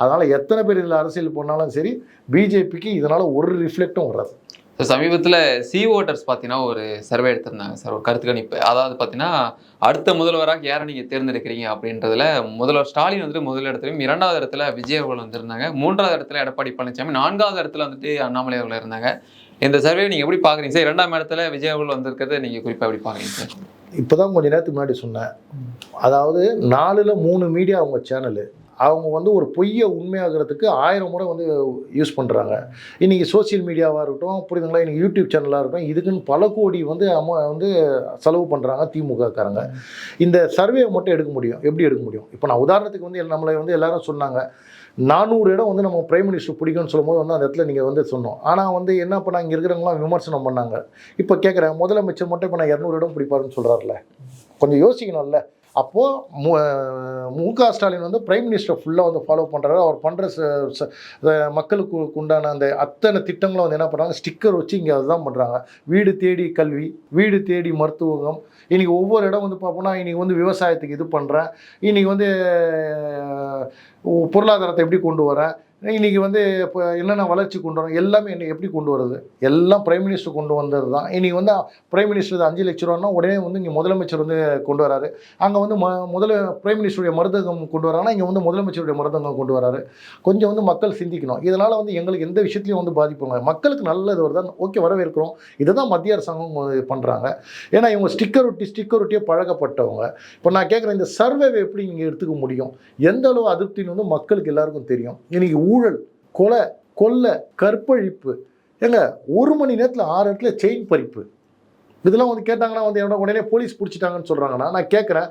அதனால் எத்தனை பேர் இதில் அரசியல் பண்ணாலும் சரி பிஜேபிக்கு இதனால் ஒரு ரிஃப்ளெக்டும் வராது. ஸோ சமீபத்தில் சி ஓட்டர்ஸ் பார்த்தீங்கன்னா ஒரு சர்வே எடுத்திருந்தாங்க சார் ஒரு கருத்து கணிப்பு. அதாவது பார்த்தீங்கன்னா அடுத்த முதல்வராக யாரை நீங்கள் தேர்ந்தெடுக்கிறீங்க அப்படின்றதுல முதல்வர் ஸ்டாலின் வந்துட்டு முதல் இடத்துலையும் இரண்டாவது இடத்துல விஜய் அவர்கள் வந்திருந்தாங்க. மூன்றாவது இடத்துல எடப்பாடி பழனிசாமி நான்காவது இடத்துல வந்துட்டு அண்ணாமலை அவர்கள் இருந்தாங்க. இந்த சர்வே நீங்கள் எப்படி பார்க்குறீங்க சார் இரண்டாம் இடத்துல விஜய் அவர்கள் வந்திருக்கிறத நீங்கள் குறிப்பாக எப்படி பார்க்குறீங்க சார் இப்போ தான் கொஞ்ச நேரத்துக்கு முன்னாடி சொன்னேன். அதாவது நாலில் மூணு மீடியா அவங்க சேனலு அவங்க வந்து ஒரு பொய்யை உண்மையாகிறதுக்கு ஆயிரம் முறை வந்து யூஸ் பண்ணுறாங்க இன்றைக்கி சோஷியல் மீடியாவாக இருக்கட்டும் புரியுதுங்களா? இன்றைக்கி யூடியூப் சேனலாக இருக்கட்டும் இதுக்குன்னு பல கோடி வந்து அம்மா வந்து செலவு பண்ணுறாங்க திமுகக்காரங்க. இந்த சர்வே மட்டும் எடுக்க முடியும். எப்படி எடுக்க முடியும்? இப்போ நான் உதாரணத்துக்கு வந்து நம்மளை வந்து எல்லாரும் சொன்னாங்க. நானூறு இடம் வந்து நம்ம பிரைம் மினிஸ்டர் பிடிக்கும்னு சொல்லும்போது வந்து அந்த இடத்துல நீங்கள் வந்து சொன்னோம். ஆனால் வந்து என்ன பண்ண இங்கே இருக்கிறவங்களாம் விமர்சனம் பண்ணாங்க. இப்போ கேட்குறேன் முதலமைச்சர் மட்டும் இப்போ நான் இரநூறு இடம் பிடிப்பாருன்னு சொல்கிறாருல கொஞ்சம் யோசிக்கணும்ல. அப்போது மு மு க ஸ்டாலின் வந்து பிரைம் மினிஸ்டர் ஃபுல்லாக வந்து ஃபாலோ பண்ணுறாரு அவர் பண்ணுற மக்களுக்கு உண்டான அந்த அத்தனை திட்டங்களும் வந்து என்ன பண்ணுறாங்க ஸ்டிக்கர் வச்சு இங்கே அதுதான் பண்ணுறாங்க வீடு தேடி கல்வி வீடு தேடி மருத்துவம். இன்றைக்கி ஒவ்வொரு இடம் வந்து பார்ப்போம்னா இன்றைக்கி வந்து விவசாயத்துக்கு இது பண்ணுறேன் இன்றைக்கி வந்து பொருளாதாரத்தை எப்படி கொண்டு வரேன்? இன்றைக்கி வந்து இப்போ என்னென்ன வளர்ச்சி கொண்டு வரணும் எல்லாமே என்ன எப்படி கொண்டு வருது எல்லாம் பிரைம் மினிஸ்டர் கொண்டு வந்தது தான். இன்றைக்கி வந்து பிரைம் மினிஸ்டர் அஞ்சு லட்ச ரூபான்னா உடனே வந்து இங்கே முதலமைச்சர் வந்து கொண்டு வராரு. அங்கே வந்து ம முதல பிரைம் மினிஸ்டருடைய மருந்தகம் கொண்டு வராங்கன்னா இங்கே வந்து முதலமைச்சருடைய மருந்தகம் கொண்டு வராரு. கொஞ்சம் வந்து மக்கள் சிந்திக்கணும். இதனால் வந்து எங்களுக்கு எந்த விஷயத்துலையும் வந்து பாதிப்புங்க மக்களுக்கு நல்லது வருதான் ஓகே வரவேற்கிறோம். இதை தான் மத்திய அரசாங்கம் பண்ணுறாங்க ஏன்னா இவங்க ஸ்டிக்கர் ஒட்டி ஸ்டிக்கர் ஒட்டியே பழக்கப்பட்டவங்க. இப்போ நான் கேட்குறேன் இந்த சர்வேவை எப்படி நீங்கள் எடுத்துக்க முடியும்? எந்த அளவு அதிருப்தின்னு வந்து மக்களுக்கு எல்லாருக்கும் தெரியும். இன்றைக்கி ஊழல் கொலை கொல்ல கற்பழிப்பு. ஏங்க ஒரு மணி நேரத்தில் ஆறு இடத்துல செயின் பறிப்பு. இதெல்லாம் வந்து கேட்டாங்கன்னா வந்து என்னோட உடனே போலீஸ் பிடிச்சிட்டாங்கன்னு சொல்கிறாங்கன்னா நான் கேட்குறேன்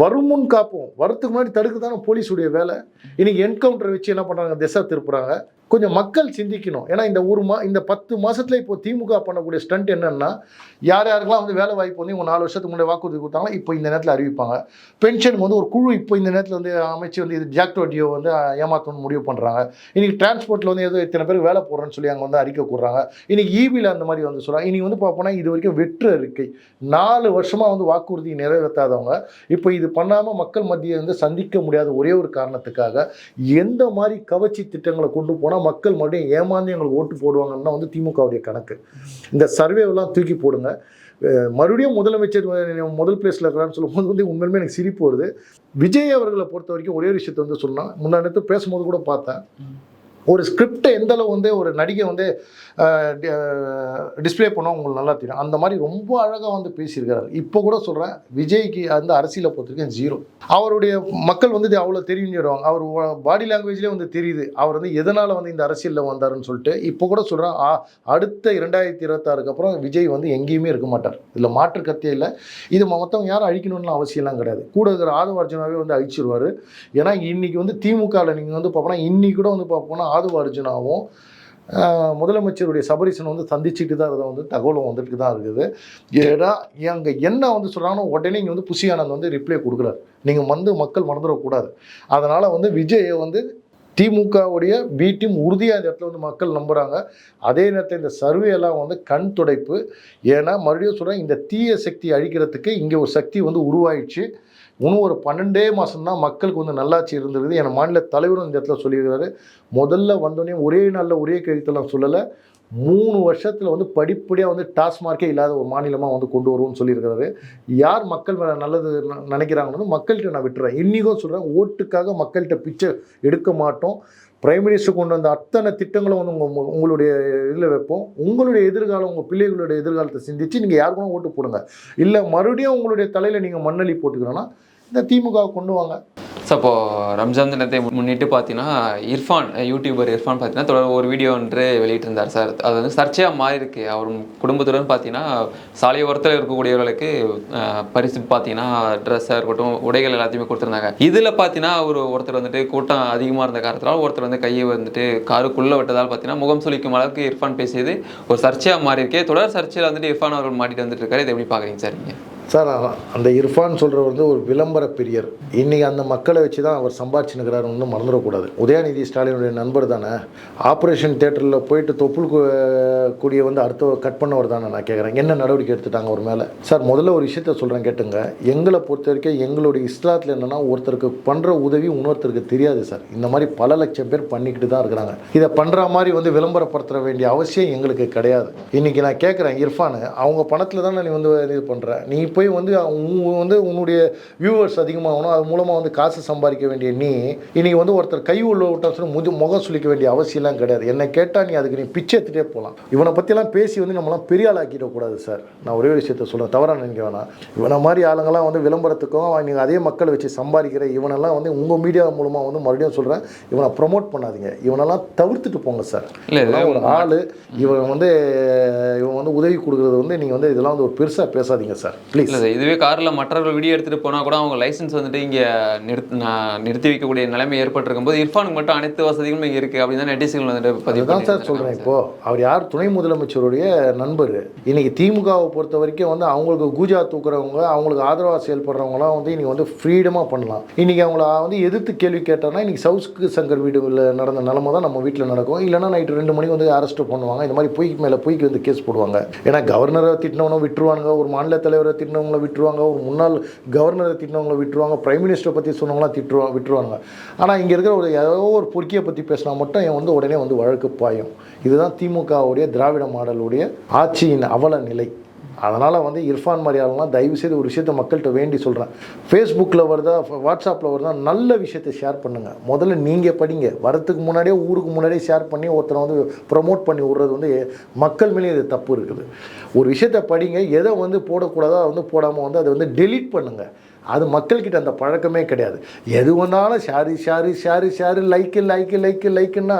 வரும் முன் காப்போம். வரத்துக்கு முன்னாடி தடுக்க தானே போலீஸுடைய வேலை. இன்றைக்கி என்கவுண்டர் வச்சு என்ன பண்ணுறாங்க திசை திருப்புறாங்க. கொஞ்சம் மக்கள் சிந்திக்கணும். ஏன்னா இந்த ஒரு மா இந்த பத்து மாதத்தில் இப்போ திமுக பண்ணக்கூடிய ஸ்டண்ட் என்னென்னா யார் யாருக்கெல்லாம் வந்து வேலை வாய்ப்பு வந்து இவங்க நாலு வருஷத்துக்கு முன்னாடி வாக்குறுதி கொடுத்தாங்களோ இப்போ இந்த நேரத்தில் அறிவிப்பாங்க. பென்ஷன் வந்து ஒரு குழு இப்போ இந்த நேரத்தில் வந்து அமைச்சு வந்து இது ஜாக்டோடியோ வந்து ஏமாற்றணும்னு முடிவு பண்ணுறாங்க இன்றைக்கி டிரான்ஸ்போர்ட்டில் வந்து ஏதோ இத்தனை பேருக்கு வேலை போடுறேன்னு சொல்லி அங்கே வந்து அறிக்கை கூடுறாங்க இன்றைக்கி ஈபியில் அந்த மாதிரி வந்து சொல்கிறாங்க இனி வந்து பார்ப்போம்னா இது வரைக்கும் வெற்று அறிக்கை. நாலு வருஷமாக வந்து வாக்குறுதி நிறைவேற்றாதவங்க இப்போ இது பண்ணாமல் மக்கள் மத்தியை வந்து சந்திக்க முடியாத ஒரே ஒரு காரணத்துக்காக எந்த மாதிரி கவர்ச்சி திட்டங்களை கொண்டு போனால் மக்கள் மறுபடியும் ஏமாந்து எங்களுக்கு ஓட்டு போடுவாங்கன்னா வந்து திமுகவுடைய கணக்கு. இந்த சர்வேவெல்லாம் தூக்கி போடுங்க. மறுபடியும் முதலமைச்சர் முதல் பிளேஸில் இருக்கிறான்னு சொல்லும்போது வந்து உண்மையுமே எனக்கு சிரிப்பு வருது. விஜய் அவர்களை பொறுத்த வரைக்கும் ஒரே ஒரு விஷயத்தை வந்து சொன்னால் முன்னாடி நேரத்தில் பேசும்போது கூட பார்த்தேன். ஒரு ஸ்கிரிப்டை எந்தளவு வந்து ஒரு நடிகை வந்து டிஸ்ப்ளே பண்ணோம் உங்களுக்கு நல்லா தெரியும். அந்த மாதிரி ரொம்ப அழகாக வந்து பேசியிருக்காரு இப்போ கூட சொல்கிறேன் விஜய்க்கு அந்த அரசியலை பொறுத்த வரைக்கும் ஜீரோ அவருடைய மக்கள் வந்து இது அவ்வளோ தெரிஞ்சிடுவாங்க அவர் பாடி லாங்குவேஜ்லேயே வந்து தெரியுது. அவர் வந்து எதனால் வந்து இந்த அரசியலில் வந்தாருன்னு சொல்லிட்டு இப்போ கூட சொல்கிறேன் அடுத்த இரண்டாயிரத்தி இருபத்தாறுக்கு அப்புறம் விஜய் வந்து எங்கேயுமே இருக்க மாட்டார். இதில் மாற்று கத்தியே இல்லை. இது மொத்தம் யாரும் அழிக்கணும்னு அவசியம்லாம் கிடையாது. கூட இருக்கிற ஆதவர்ஜனாவே வந்து அழிச்சிருவார். ஏன்னா இன்றைக்கி வந்து திமுகவில் நீங்கள் வந்து பார்ப்போம்னா இன்றைக்கி கூட வந்து பார்ப்போம்னா ஆதவ அர்ஜுனாவும் முதலமைச்சருடைய சபரிசன் வந்து சந்திச்சுட்டு தான் இருந்த வந்து தகவலும் வந்துட்டு தான் இருக்குது. ஏன்னா அங்கே என்ன வந்து சொல்கிறாங்கன்னா உடனே இங்கே வந்து புசியானந்த் வந்து ரிப்ளை கொடுக்குறாரு. நீங்கள் வந்து மக்கள் மறந்துடக்கூடாது. அதனால் வந்து விஜயை வந்து திமுகவுடைய பி டீம் உறுதியாக இந்த இடத்துல வந்து மக்கள் நம்புகிறாங்க அதே நேரத்தில் இந்த சர்வே எல்லாம் வந்து கண் துடைப்பு. ஏன்னா மறுபடியும் சொல்கிறேன் இந்த தீய சக்தி அழிக்கிறதுக்கு இங்கே ஒரு சக்தி வந்து உருவாயிடுச்சு. இன்னும் ஒரு பன்னெண்டே மாதம்தான் மக்களுக்கு வந்து நல்லாட்சி இருந்திருக்குது. என் மாநில தலைவரும் இந்த இடத்துல சொல்லியிருக்கிறாரு. முதல்ல வந்தோடனே ஒரே நாளில் ஒரே கழுத்தெல்லாம் சொல்லலை. மூணு வருஷத்தில் வந்து படிப்படியாக வந்து டாஸ்மார்க்கே இல்லாத ஒரு மாநிலமாக வந்து கொண்டு வருவோம்னு சொல்லியிருக்கிறாரு. யார் மக்கள் மேலே நல்லது நினைக்கிறாங்கன்னு மக்கள்கிட்ட நான் விட்டுறேன். இன்றைக்கும் சொல்கிறேன் ஓட்டுக்காக மக்கள்கிட்ட பிச்சை எடுக்க மாட்டோம். பிரைம் மினிஸ்டர் கொண்டு வந்த அத்தனை திட்டங்களும் வந்து உங்கள் உங்களுடைய இதில் வைப்போம். உங்களுடைய எதிர்காலம் உங்கள் பிள்ளைகளுடைய எதிர்காலத்தை சிந்திச்சு நீங்கள் யாருக்கும் ஓட்டு போடுங்க. இல்லை மறுபடியும் உங்களுடைய தலையில் நீங்கள் மண்ணள்ளி போட்டுக்கிறோன்னா இந்த திமுக கொண்டு வாங்க. ஸோ அப்போது ரம்ஜான் தினத்தை முன்னிட்டு பார்த்தீங்கன்னா இர்ஃபான் யூடியூபர் இர்ஃபான் பார்த்தீங்கன்னா தொடர் ஒரு வீடியோ ஒன்று வெளியிட்டிருந்தார் சார். அது வந்து சர்ச்சையாக மாறி இருக்கு அவர் குடும்பத்துடன் பார்த்தீங்கன்னா சாலை ஓரத்தில் இருக்கக்கூடியவர்களுக்கு பரிசு பார்த்தீங்கன்னா ட்ரெஸ்ஸாக இருக்கட்டும் உடைகள் எல்லாத்தையுமே கொடுத்துருந்தாங்க. இதில் பார்த்தீங்கன்னா ஒரு ஒருத்தர் வந்துட்டு கூட்டம் அதிகமாக இருந்த காரணத்தால் ஒருத்தர் வந்து கையை வந்துட்டு காருக்குள்ளே விட்டதால் பார்த்தீங்கன்னா முகம் சுளிக்கும் அளவுக்கு இர்ஃபான் பேசியது ஒரு சர்ச்சையாக மாறி இருக்கே தொடர் சர்ச்சையில் வந்துட்டு இர்ஃபான் அவர்கள் மாட்டிட்டு வந்துட்டு இருக்காரு. இதை எப்படி பார்க்குறீங்க சார் நீங்கள் சார் அந்த இர்ஃபான் சொல்கிறவர் வந்து ஒரு விளம்பர பிரியர். இன்றைக்கி அந்த மக்களை வச்சு தான் அவர் சம்பாதிச்சுனுக்கிறார் வந்து மறந்துடக்கூடாது. உதயநிதி ஸ்டாலினுடைய நண்பர் தானே? ஆப்ரேஷன் தேட்டரில் போயிட்டு தொப்புள் கூடிய வந்து அடுத்த கட் பண்ணவர் தானே நான் கேட்குறேன் என்ன நடவடிக்கை எடுத்துட்டாங்க ஒரு மேலே? சார் முதல்ல ஒரு விஷயத்த சொல்கிறேன் கேட்டுங்க. எங்களை பொறுத்த வரைக்கும் எங்களுடைய இஸ்லாத்தில் என்னென்னா ஒருத்தருக்கு பண்ணுற உதவி இன்னொருத்தருக்கு தெரியாது சார். இந்த மாதிரி பல லட்சம் பேர் பண்ணிக்கிட்டு தான் இருக்கிறாங்க. இதை பண்ணுற மாதிரி வந்து விளம்பரப்படுத்த வேண்டிய அவசியம் எங்களுக்கு கிடையாது. இன்றைக்கி நான் கேட்குறேன் இர்ஃபானு அவங்க பணத்தில் தானே நீ வந்து இது பண்ணுற நீ போய் வந்து வந்து உன்னுடைய வியூவர்ஸ் அதிகமாகணும். அது மூலமாக வந்து காசு சம்பாதிக்க வேண்டிய நீ இன்னைக்கு வந்து ஒருத்தர் கை உள்ள விட்டா சொல்லி முது முகம் சுளிக்க வேண்டிய அவசியம்லாம் கிடையாது. என்னை கேட்டால் நீ அதுக்கு நீ பிச்சை எடுத்துகிட்டே போகலாம் இவனை பற்றிலாம் பேசி வந்து நம்மலாம் பெரிய ஆளாக்கிடக்கூடாது சார். நான் ஒரே விஷயத்த சொல்கிறேன் தவறாக நினைக்க வேணாம். இவனை மாதிரி ஆளுங்கெல்லாம் வந்து விளம்பரத்துக்கும் நீங்கள் அதே மக்களை வச்சு சம்பாதிக்கிற இவனெல்லாம் வந்து உங்கள் மீடியா மூலமாக வந்து மறுபடியும் சொல்கிறேன் இவனை ப்ரொமோட் பண்ணாதீங்க. இவனெல்லாம் தவிர்த்துட்டு போங்க சார். இதெல்லாம் ஒரு ஆள். இவன் வந்து இவன் வந்து உதவி கொடுக்குறது வந்து நீங்கள் வந்து இதெல்லாம் வந்து ஒரு பெருசாக பேசாதீங்க சார். ப்ளீஸ் இல்லை சார் இதுவே காரில் மற்றவர்கள் வீடியோ எடுத்துகிட்டு போனால் கூட அவங்க லைசன்ஸ் வந்துட்டு இங்கே நிறுத்தி நிறுத்தி வைக்கக்கூடிய நிலைமை ஏற்பட்டிருக்கும் போது இர்ஃபானுக்கு மட்டும் அனைத்து வசதிகளும் இங்கே இருக்குது அப்படின்னு தான் நெட்டிசன்கள் வந்துட்டு பதிவு அதுதான் சார் சொல்கிறேன் இப்போ. அவர் யார்? துணை முதலமைச்சருடைய நண்பர். இன்னைக்கு திமுகவை பொறுத்த வரைக்கும் வந்து அவங்களுக்கு கூஜா தூக்குறவங்க அவங்களுக்கு ஆதரவாக செயல்படுறவங்களாம் வந்து இன்னைக்கு வந்து ஃப்ரீடமாக பண்ணலாம். இன்னைக்கு அவங்கள வந்து எதிர்த்து கேள்வி கேட்டாங்கன்னா இன்னைக்கு சவுஸ்க்கு சங்கர் வீடுல நடந்த நிலமை தான் நம்ம வீட்டில் நடக்கும். இல்லைன்னா நைட்டு ரெண்டு மணிக்கு வந்து அரெஸ்ட் பண்ணுவாங்க. இந்த மாதிரி பொய்க்கு மேலே பொய்க்கு வந்து கேஸ் போடுவாங்க. ஏன்னா கவர்னரை திட்டினவனும் விட்டுருவாங்க ஒரு மாநில தலைவரை திட்டினவங்கள விட்டுருவாங்க ஒரு முன்னாள் கவர்னரை திட்டினவங்கள விட்டுருவாங்க பிரைம் மினிஸ்டரை பற்றி சொன்னவங்களாம் திட்டுருவா விட்டுருவாங்க. ஆனால் இங்கே இருக்கிற ஒரு ஏதோ ஒரு பொறுக்கியை பற்றி பேசினா மட்டும் என் வந்து உடனே வந்து வழக்கு பாயும். இதுதான் திமுகவுடைய திராவிட மாடலுடைய ஆட்சியின் அவல நிலை. அதனால் வந்து இர்ஃபான் மாதிரி ஆளுங்கலாம் தயவு செய்து ஒரு விஷயத்தை மக்கள்கிட்ட வேண்டி சொல்கிறேன் ஃபேஸ்புக்கில் வருதா வாட்ஸ்அப்பில் வருதா நல்ல விஷயத்தை ஷேர் பண்ணுங்கள் முதல்ல நீங்கள் படிங்க. வரத்துக்கு முன்னாடியே ஊருக்கு முன்னாடியே ஷேர் பண்ணி ஒருத்தரை வந்து ப்ரொமோட் பண்ணி விட்றது வந்து மக்கள் மேலேயும் இது தப்பு இருக்குது. ஒரு விஷயத்தை படிங்க. எதை வந்து போடக்கூடாதோ அதை வந்து போடாமல் வந்து அதை வந்து டெலீட் பண்ணுங்கள் அது மக்கள்கிட்ட அந்த பழக்கமே கிடையாது. எது வந்தாலும் share share share share like like like லைக்குன்னா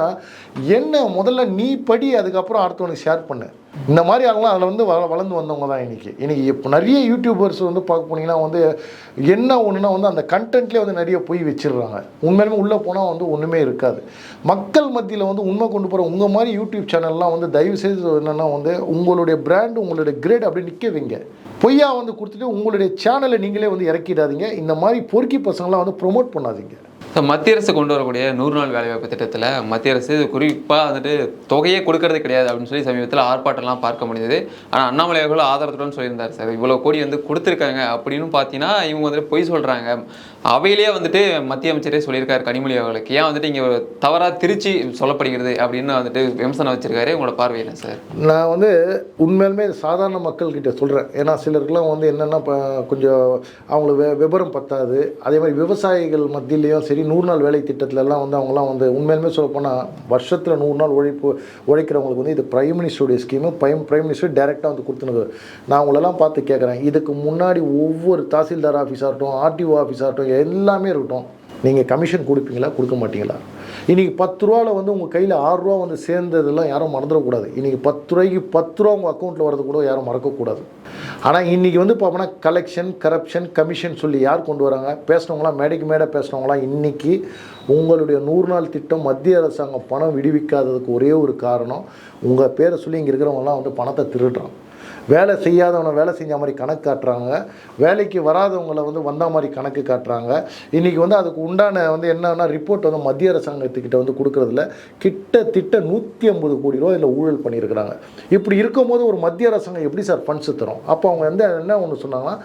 என்ன? முதல்ல நீ படி அதுக்கப்புறம் அடுத்தவனுக்கு ஷேர் பண்ணு. இந்த மாதிரி ஆளுங்களாம் அதில் வந்து வள வளர்ந்து வந்தவங்க தான் இன்றைக்கி இன்றைக்கி இப்போ நிறைய யூடியூபர்ஸ் வந்து பார்க்க போனீங்கன்னா வந்து என்ன ஒன்றுனா வந்து அந்த கண்டென்ட்லேயே வந்து நிறைய போய் வச்சிடுறாங்க. உண்மையிலுமே உள்ளே போனால் வந்து ஒன்றுமே இருக்காது. மக்கள் மத்தியில் வந்து உண்மை கொண்டு போகிற உங்கள் மாதிரி யூடியூப் சேனல்லாம் வந்து தயவு செய்து என்னென்னா வந்து உங்களுடைய பிராண்டு உங்களுடைய கிரேட் அப்படியே நிற்க வைங்க பொய்யா வந்து கொடுத்துட்டு உங்களுடைய சேனலை நீங்களே வந்து இறக்கிடாதீங்க. இந்த மாதிரி பொறுக்கி பசங்களாம் வந்து ப்ரொமோட் பண்ணாதீங்க. ஸோ மத்திய அரசு கொண்டு வரக்கூடிய நூறு நாள் வேலைவாய்ப்பு திட்டத்தில் மத்திய அரசு குறிப்பாக வந்துட்டு தொகையே கொடுக்கறது கிடையாது அப்படின்னு சொல்லி சமீபத்தில் ஆர்ப்பாட்டம்லாம் பார்க்க முடிஞ்சது. ஆனால் அண்ணாமலை அவர்கள் ஆதாரத்துடன் சொல்லியிருந்தார் சார். இவ்வளோ கோடி வந்து கொடுத்துருக்காங்க அப்படின்னு பார்த்தீங்கன்னா இவங்க வந்துட்டு பொய் சொல்கிறாங்க அவையிலேயே வந்துட்டு மத்திய அமைச்சரே சொல்லியிருக்காரு கனிமொழி அவர்களுக்கு. ஏன் வந்துட்டு இங்கே தவறாக திருச்சி சொல்லப்படுகிறது அப்படின்னு வந்துட்டு விமர்சனம் வச்சிருக்காரு. உங்களோட பார்வை சார்? நான் வந்து உண்மையிலுமே சாதாரண மக்கள்கிட்ட சொல்கிறேன் ஏன்னா சிலருக்குலாம் வந்து என்னென்னா கொஞ்சம் அவங்களுக்கு வெ விபரம் பத்தாது. அதே மாதிரி விவசாயிகள் மத்தியிலையும் சரி நூறு நாள் வேலை திட்டத்திலலாம் வந்து அவங்களாம் வந்து உண்மையிலுமே சொல்லப்போனால் வருஷத்தில் நூறு நாள் உழைப்பு உழைக்கிறவங்களுக்கு வந்து இது பிரைம் மினிஸ்டருடைய ஸ்கீமு பிரைம் பிரைம் மினிஸ்டர் டைரெக்டாக வந்து கொடுத்துனது. நான் உங்களெல்லாம் பார்த்து கேட்குறேன் இதுக்கு முன்னாடி ஒவ்வொரு தாசில்தார் ஆஃபீஸாகட்டும் ஆர்டிஓ ஆஃபீஸாகட்டும் எல்லாமே இருக்கட்டும். நீங்கள் கமிஷன் கொடுப்பீங்களா? கொடுக்க மாட்டீங்களா? இன்றைக்கி பத்து ரூபாவில் வந்து உங்கள் கையில் ஆறுரூவா வந்து சேர்ந்ததெல்லாம் யாரும் மறந்துடக்கூடாது இன்றைக்கி பத்து ரூபாய்க்கு பத்து ரூபா உங்கள் அக்கௌண்ட்டில் வரது கூட யாரும் மறக்கக்கூடாது ஆனால் இன்றைக்கி வந்து பார்த்தோம்னா கலெக்ஷன் கரப்ஷன் கமிஷன் சொல்லி யார் கொண்டு வராங்க? பேசுனவங்களாம் மேடைக்கு மேடை பேசினவங்களாம் இன்றைக்கி உங்களுடைய நூறு நாள் திட்டம் மத்திய அரசாங்கம் பணம் விடுவிக்காததுக்கு ஒரே ஒரு காரணம் உங்கள் பேரை சொல்லி இங்கே இருக்கிறவங்களாம் வந்து பணத்தை திருடுறான். வேலை செய்யாதவனை வேலை செஞ்ச மாதிரி கணக்கு காட்டுறாங்க. வேலைக்கு வராதவங்களை வந்து வந்த மாதிரி கணக்கு காட்டுறாங்க. இன்றைக்கி வந்து அதுக்கு உண்டான வந்து என்னன்னா ரிப்போர்ட் வந்து மத்திய அரசாங்கத்துக்கிட்ட வந்து கொடுக்குறதுல கிட்டத்தட்ட நூற்றி ஐம்பது கோடி ரூபா இதில் ஊழல் பண்ணியிருக்கிறாங்க. இப்படி இருக்கும்போது ஒரு மத்திய அரசாங்கம் எப்படி சார் ஃபண்ட்ஸ் தரும்? அப்போ அவங்க வந்து என்ன ஒன்று சொன்னாங்கன்னா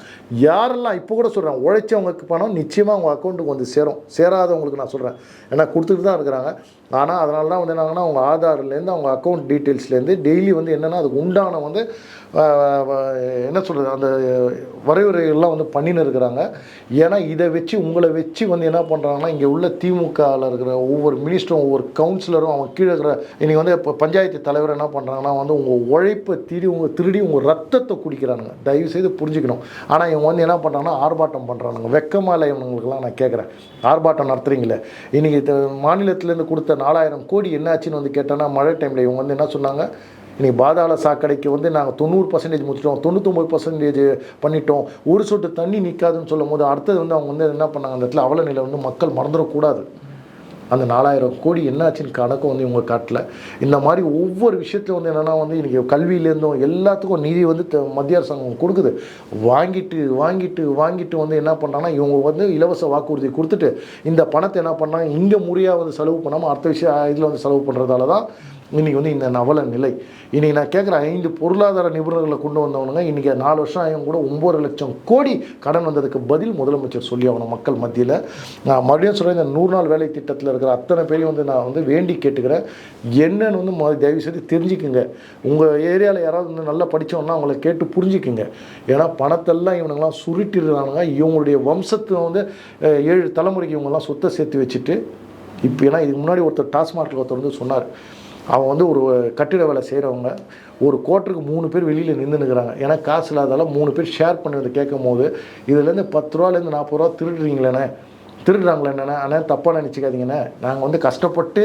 யாரெல்லாம் இப்போ கூட சொல்கிறாங்க உழைச்சவங்களுக்கு பணம் நிச்சயமாக அவங்க அக்கௌண்ட்டுக்கு வந்து சேரும். சேராதவங்களுக்கு நான் சொல்கிறேன் ஏன்னா கொடுத்துட்டு தான் இருக்கிறாங்க. ஆனால் அதனால தான் வந்து என்னங்கன்னா அவங்க ஆதார்லேருந்து அவங்க அக்கௌண்ட் டீட்டெயில்ஸ்லேருந்து டெய்லி வந்து என்னென்னா அதுக்கு உண்டான வந்து என்ன சொல்கிறது அந்த வரைவுரைகள்லாம் வந்து பண்ணின்னு இருக்கிறாங்க ஏன்னா இதை வச்சு உங்களை வச்சு வந்து என்ன பண்ணுறாங்கன்னா இங்கே உள்ள திமுகவில் இருக்கிற ஒவ்வொரு மினிஸ்டரும் ஒவ்வொரு கவுன்சிலரும் அவங்க கீழே இருக்கிற இன்றைக்கி வந்து இப்போ பஞ்சாயத்து தலைவர் என்ன பண்ணுறாங்கன்னா வந்து உங்கள் உழைப்பை திருடி உங்கள் திருடி உங்கள் ரத்தத்தை குடிக்கிறானுங்க. தயவு செய்து புரிஞ்சுக்கணும். ஆனால் இவங்க வந்து என்ன பண்ணுறாங்கன்னா ஆர்ப்பாட்டம் பண்ணுறானுங்க வெக்கமா இல்லை இவனுங்களுக்கெல்லாம் நான் கேட்குறேன் ஆர்ப்பாட்டம் நடத்துகிறீங்களே இன்றைக்கி மாநிலத்திலேருந்து கொடுத்த நாலாயிரம் கோடி என்னாச்சுன்னு வந்து கேட்டோன்னா மழை டைமில் இவங்க வந்து என்ன சொன்னாங்க இன்றைக்கி பாதாள சாக்கடைக்கு வந்து நாங்கள் தொண்ணூறு பர்சன்டேஜ் முடிச்சிட்டோம் தொண்ணூத்தொம்பது பர்சன்டேஜ் பண்ணிட்டோம். ஒரு சொட்டு தண்ணி நிற்காதுன்னு சொல்லும் போது அடுத்தது வந்து அவங்க வந்து என்ன பண்ணாங்க? அந்த இடத்துல அவல நிலை வந்து மக்கள் மறந்துடக்கூடாது. அந்த நாலாயிரம் கோடி என்னாச்சுன்னு கணக்கும் வந்து இவங்க காட்டல. இந்த மாதிரி ஒவ்வொரு விஷயத்துல வந்து என்னென்னா வந்து இன்றைக்கி கல்வியிலேருந்தும் எல்லாத்துக்கும் நிதி வந்து த- மத்திய அரசாங்கம் கொடுக்குது. வாங்கிட்டு வாங்கிட்டு வாங்கிட்டு வந்து என்ன பண்ணுறாங்கன்னா இவங்க வந்து இலவச வாக்குறுதி கொடுத்துட்டு இந்த பணத்தை என்ன பண்ணாங்க இங்கே முறையாக வந்து செலவு பண்ணாமல் அடுத்த விஷயம் இதில் வந்து செலவு பண்ணுறதால தான் இன்றைக்கி வந்து இந்த நவல நிலை. இன்றைக்கி நான் கேட்குற ஐந்து பொருளாதார நிபுணர்களை கொண்டு வந்தவனுங்க இன்றைக்கி நாலு வருஷம் ஆகும் கூட ஒம்பது லட்சம் கோடி கடன் வந்ததுக்கு பதில் முதலமைச்சர் சொல்லி ஆகணும் மக்கள் மத்தியில். நான் மறுபடியும் சொல்கிறேன் இந்த நூறு நாள் வேலை திட்டத்தில் இருக்கிற அத்தனை பேரையும் வந்து நான் வந்து வேண்டி கேட்டுக்கிறேன். என்னன்னு வந்து தயவு செய்து தெரிஞ்சுக்குங்க. உங்கள் ஏரியாவில் யாராவது வந்து நல்லா படித்தோன்னா அவங்கள கேட்டு புரிஞ்சுக்குங்க. ஏன்னா பணத்தெல்லாம் இவனுங்கெல்லாம் சுருட்டிடுறானுங்க. இவங்களுடைய வம்சத்தை வந்து ஏழு தலைமுறைக்கு இவங்கெல்லாம் சொத்தை சேர்த்து வச்சுட்டு இப்போ ஏன்னா இதுக்கு முன்னாடி ஒருத்தர் டாஸ்மார்க்கில் ஒருத்தர் வந்து சொன்னார். அவன் வந்து ஒரு கட்டிட வேலை செய்கிறவங்க ஒரு கோட்டருக்கு மூணு பேர் வெளியில் நின்றுனுக்குறாங்க ஏன்னா காசு இல்லாதால மூணு பேர் ஷேர் பண்ணுறது கேட்கும் போது இதுலேருந்து பத்து ரூபாலேருந்து நாற்பது ரூபா திருடுறீங்களேண்ணே. திருடுறாங்களே என்னண்ணே? ஆனால் தப்பாக நினச்சிக்காதீங்கண்ணே. நாங்கள் வந்து கஷ்டப்பட்டு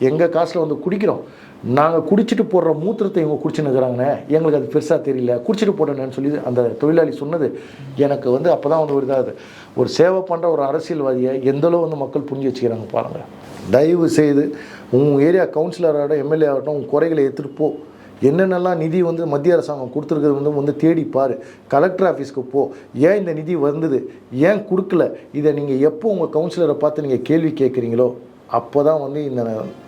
எங்கள் காசில் வந்து குடிக்கிறோம். நாங்கள் குடிச்சிட்டு போடுற மூத்திரத்தை இவங்க குடிச்சுன்னு இருக்கிறாங்கண்ணே எங்களுக்கு அது பெருசாக தெரியல. குடிச்சிட்டு போடணும்னு சொல்லி அந்த தொழிலாளி சொன்னது எனக்கு வந்து அப்போ தான் வந்து ஒரு இதாகுது ஒரு சேவை பண்ணுற ஒரு அரசியல்வாதியை எந்தளவு வந்து மக்கள் புரிஞ்சு வச்சுக்கிறாங்க பாருங்கள் தயவு செய்து உங்கள் ஏரியா கவுன்சிலராக எம்எல்ஏ ஆகட்டும் உன் குறைகளை எடுத்துகிட்டு போ. என்னென்னலாம் நிதி வந்து மத்திய அரசாங்கம் கொடுத்துருக்கிறது வந்து வந்து தேடி பாரு. கலெக்டர் ஆஃபீஸ்க்கு போ. ஏன் இந்த நிதி வந்தது? ஏன் கொடுக்கல? இதை நீங்கள் எப்போ உங்கள் கவுன்சிலரை பார்த்து நீங்கள் கேள்வி கேட்குறீங்களோ அப்போ தான் வந்து இந்த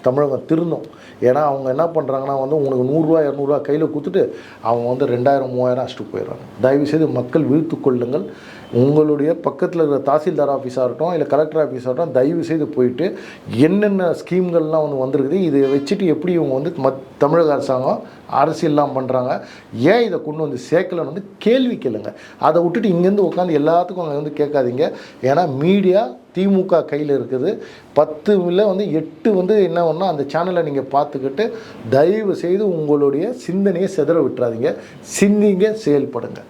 தமிழகம் திருந்தும். ஏன்னா அவங்க என்ன பண்ணுறாங்கன்னா வந்து உங்களுக்கு நூறுரூவா இரநூறுவா கையில் கொடுத்துட்டு அவங்க வந்து ரெண்டாயிரம் மூவாயிரம் அடிச்சுட்டு போயிடுறாங்க. தயவுசெய்து மக்கள் விழித்து கொள்ளுங்கள். உங்களுடைய பக்கத்தில் இருக்கிற தாசில்தார் ஆஃபீஸாக இருக்கட்டும் இல்லை கலெக்டர் ஆஃபீஸாக இருக்கட்டும் தயவு செய்து போயிட்டு என்னென்ன ஸ்கீம்கள்லாம் வந்து வந்திருக்குது இதை வச்சுட்டு எப்படி இவங்க வந்து மத் தமிழக அரசாங்கம் அரசியல்லாம் பண்ணுறாங்க ஏன் இதை கொண்டு வந்து சேர்க்கலன்னு வந்து கேள்வி கேளுங்க. அதை விட்டுட்டு இங்கேருந்து உட்காந்து எல்லாத்துக்கும் அங்கே வந்து கேட்காதீங்க. ஏன்னா மீடியா திமுக கையில் இருக்குது. பத்து இல்லை வந்து எட்டு வந்து என்ன ஒன்றா அந்த சேனலை நீங்கள் பார்த்துக்கிட்டு தயவு செய்து உங்களுடைய சிந்தனையை சிதற விட்டுறாதீங்க. சிந்திங்க செயல்படுங்க.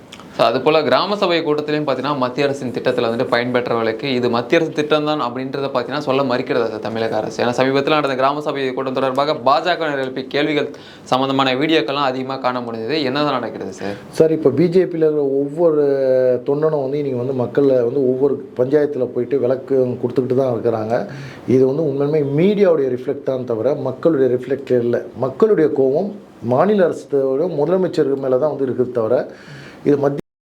ஸோ அது போல் கிராம சபை கூட்டத்திலையும் பார்த்தீங்கன்னா மத்திய அரசின் திட்டத்தில் வந்துட்டு பயன்பெற்றவர்களுக்கு இது மத்திய அரசு திட்டம் தான் அப்படின்றத பார்த்தீங்கன்னா சொல்ல மறுக்கிறது அது தமிழக அரசு. ஏன்னா சமீபத்தில் நடந்த கிராம சபை கூட்டம் தொடர்பாக பாஜக எழுப்பிய கேள்விகள் சம்மந்தமான வீடியோக்கள்லாம் அதிகமாக காண முடிஞ்சது. என்னதான் நடக்கிறது சார்? சார் இப்போ பிஜேபியில் இருக்கிற ஒவ்வொரு தொண்டனும் வந்து இன்றைக்கி வந்து மக்களை வந்து ஒவ்வொரு பஞ்சாயத்தில் போயிட்டு விளக்கு கொடுத்துக்கிட்டு தான் இருக்கிறாங்க. இது வந்து உண்மையுமே மீடியாவுடைய ரிஃப்ளெக்ட் தான் தவிர மக்களுடைய ரிஃப்ளெக்ட் இல்லை. மக்களுடைய கோபம் மாநில அரசோட முதலமைச்சர் மேலே தான் வந்து இருக்குது தவிர இது மத்திய